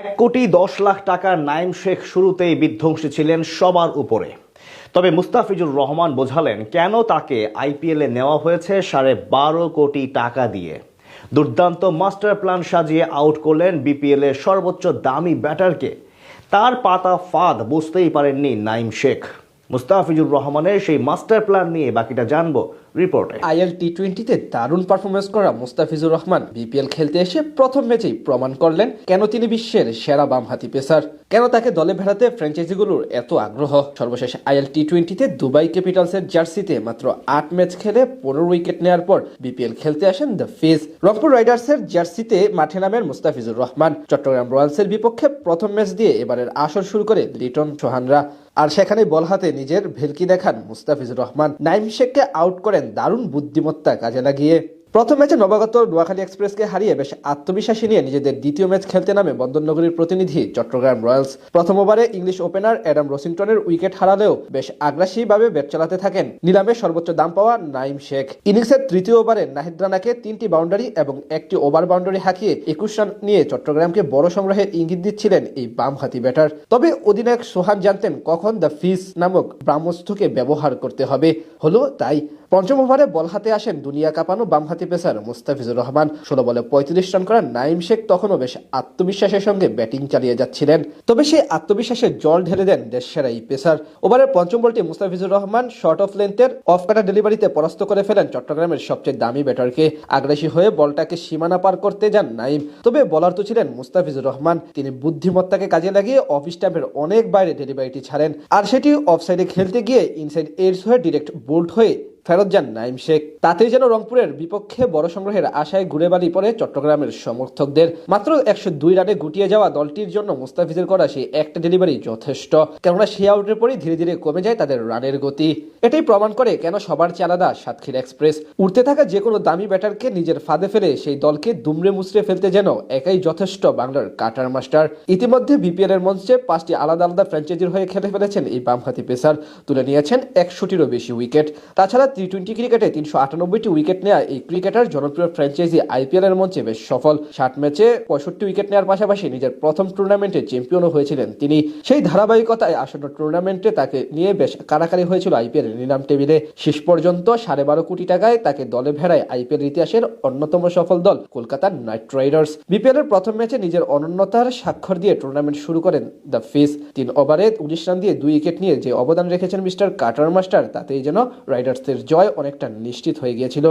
এক কোটি দশ লাখ টাকার নাইম শেখ শুরুতেই বিধ্বংসী ছিলেন সবার উপরে। তবে মুস্তাফিজুর রহমান বোঝালেন, কেন তাকে আইপিএলে নেওয়া হয়েছে সাড়ে বারো কোটি টাকা দিয়ে? দুর্দান্ত মাস্টার প্ল্যান সাজিয়ে আউট করলেন বিপিএল এর সর্বোচ্চ দামি ব্যাটারকে। তার পাতা ফাঁদ বুঝতেই পারেননি নাইম শেখ। মুস্তাফিজুর রহমানের সেই মাস্টার প্ল্যান নিয়ে বাকিটা জানব রিপোর্টে। আইএল টি টোয়েন্টিতে দারুণ পারফরমেন্স করা মুস্তাফিজুর রহমান বিপিএল খেলতে এসে প্রথম ম্যাচেই প্রমাণ করলেন কেন তিনি বিশ্বের সেরা বামহাতি পেসার। কেন তাকে দলে ভেড়াতে ফ্র্যাঞ্চাইজিগুলোর এত আগ্রহ? সর্বশেষ আইএল টি টোয়েন্টিতে দুবাই ক্যাপিটালসের জার্সিতে মাত্র আট ম্যাচ খেলে পনেরো উইকেট নেওয়ার পর বিপিএল খেলতে আসেন দ্য ফিজ রংপুর রাইডার্সের জার্সিতে মাঠে নামেন মুস্তাফিজুর রহমান। চট্টগ্রাম রয়্যালসের বিপক্ষে প্রথম ম্যাচ দিয়ে এবারের আসর শুরু করে লিটন চৌহানরা। আর সেখানে বল হাতে নিজের ভেলকি দেখান মুস্তাফিজুর রহমান। নাইম শেখকে আউট করেন দারুণ বুদ্ধিমত্তা কাজে লাগিয়ে। প্রথম ম্যাচে নবাগত নোয়াখালী এক্সপ্রেসকে হারিয়ে বেশ আত্মবিশ্বাসী নিয়ে নিজেদের দ্বিতীয় ম্যাচ খেলতে নামে বন্দরনগরীর প্রতিনিধি চট্টগ্রাম রয়্যালস। প্রথম ওভারে ইংলিশ ওপেনার অ্যাডাম রসিংটনের উইকেট হারালেও বেশ আগ্রাসীভাবে ব্যাট চালাতে থাকেন। নিলামে সর্বোচ্চ দাম পাওয়া নাইম শেখ। ইনিংসের তৃতীয় ওভারে নাহিদ রানাকে তিনটি বাউন্ডারি এবং একটি ওভার বাউন্ডারি হাঁকিয়ে একুশ রান নিয়ে চট্টগ্রামকে বড় সংগ্রহের ইঙ্গিত দিচ্ছিলেন এই বামহাতি ব্যাটার। তবে অধিনায়ক সোহান জানতেন কখন দ্য ফিস নামক ব্রাহ্মস্থকে ব্যবহার করতে হবে। হলো তাই পঞ্চম ওভারে বল হাতে আসেন দুনিয়া কাঁপানো বামহাতি পেসার মুস্তাফিজুর রহমান। ষোলো বলে পঁয়ত্রিশ রান করা নাইম শেখ তখনও বেশ আত্মবিশ্বাসের সঙ্গে ব্যাটিং চালিয়ে যাচ্ছিলেন। তবে সেই আত্মবিশ্বাসে জল ঢেলে দেন দেশ সেরা এই পেসার। ওভারের পঞ্চম বলটি মুস্তাফিজুর রহমান শর্ট অফ লেন্থের অফ কাটা ডেলিভারিতে পরাস্ত করে ফেলেন চট্টগ্রামের সবচেয়ে দামি ব্যাটারকে। আগ্রাসী হয়ে বলটাকে সীমানা পার করতে যান নাইম তবে বলার তো ছিলেন মুস্তাফিজুর রহমান। তিনি বুদ্ধিমত্তাকে কাজে লাগিয়ে অফ স্ট্যাম্পের অনেক বাইরে ডেলিভারিটি ছাড়েন। আর সেটি অফ সাইডে খেলতে গিয়ে ইনসাইড এডস হয়ে ডিরেক্ট বোল্ট হয়ে ফেরত যান নাইম শেখ তাতেই যেন রংপুরের বিপক্ষে বড় সংগ্রহের আশায় ঘুরে বাড়ি পড়ে চট্টগ্রামের সমর্থকদের। মাত্র একশো দুই রানে গুটিয়ে যাওয়া দলটির জন্য মুস্তাফিজের করা সেই একটা ডেলিভারি যথেষ্ট। কেননা সেই আউটের পরই ধীরে ধীরে কমে যায় তাদের রানের গতি। এটাই প্রমাণ করে কেন সবার চেয়ে আলাদা সাতক্ষীরা এক্সপ্রেস উঠতে থাকা যে কোনো দামি ব্যাটারকে নিজের ফাঁদে ফেলে সেই দলকে দুমড়ে মুচড়ে ফেলতে যেন একাই যথেষ্ট বাংলার কাটার মাস্টার। ইতিমধ্যে বিপিএল এর মঞ্চে পাঁচটি আলাদা আলাদা ফ্র্যাঞ্চাইজির হয়ে খেলে ফেলেছেন এই বামহাতি পেসার। তুলে নিয়েছেন একশোটিরও বেশি উইকেট তাছাড়া টি টোয়েন্টি ক্রিকেটে তিনশো আট আটানব্বইটি উইকেট নেওয়া এই ক্রিকেটার জনপ্রিয় ফ্র্যাঞ্চাইজি আইপিএল এর মঞ্চে বেশ সফল। ষাট ম্যাচে পঁয়ষট্টি উইকেট নেওয়ার পাশাপাশি নিজের প্রথম টুর্নামেন্টে চ্যাম্পিয়নও হয়েছিলেন তিনি। সেই ধারাবাহিকতায় আসন্ন টুর্নামেন্টে তাকে নিয়ে বেশ কারাকারি হয়েছিল আইপিএল নিলাম টেবিলে। শেষ পর্যন্ত সাড়ে বারো কোটি টাকায় তাকে দলে ভেড়ায় আইপিএল ইতিহাসের অন্যতম সফল দল কলকাতার নাইট রাইডার্স। বিপিএল এর প্রথম ম্যাচে নিজের অনন্যতার স্বাক্ষর দিয়ে টুর্নামেন্ট শুরু করেন দ্য ফিস। তিন ওভারে উনিশ রান দিয়ে দুই উইকেট নিয়ে যে অবদান রেখেছেন মিস্টার কাটার মাস্টার, তাতেই যেন রাইডার্সদের জয় অনেকটা নিশ্চিত হয়ে গিয়েছিল।